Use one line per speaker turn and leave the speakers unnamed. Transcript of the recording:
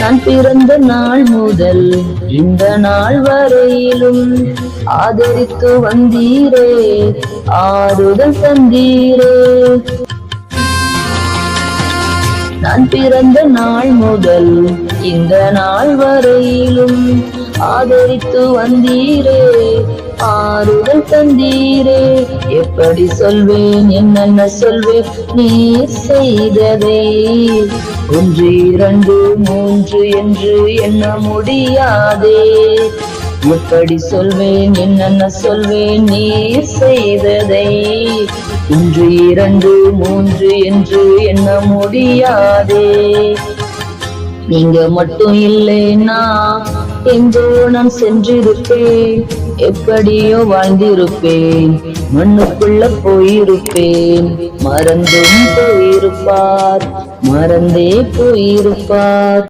நான் பிறந்த நாள் முதல் இந்த நாள் வரையிலும் ஆதரித்து வந்தீரே ஆறுதல் தந்தீரே. நான் பிறந்த நாள் முதல் இந்த நாள் வரையிலும் ஆதரித்து வந்தீரே ஆறுதல் தந்தீரே. எப்படி சொல்வேன் என்னென்ன சொல்வேன் நீ செய்ததை. ஒன்று இரண்டு மூன்று என்று எண்ண முடியாதே. எப்படி சொல்வேன் என்னென்ன சொல்வேன் நீ செய்ததை. ஒன்று இரண்டு மூன்று என்று எண்ண முடியாதே. நீங்க மட்டும் இல்லைன்னா எங்கோ நான் சென்றிருப்பேன். எப்படியோ வாழ்ந்திருப்பேன். மண்ணுக்குள்ள போயிருப்பேன். மறந்தும் போயிருப்பார். மறந்தே போயிருப்பார்.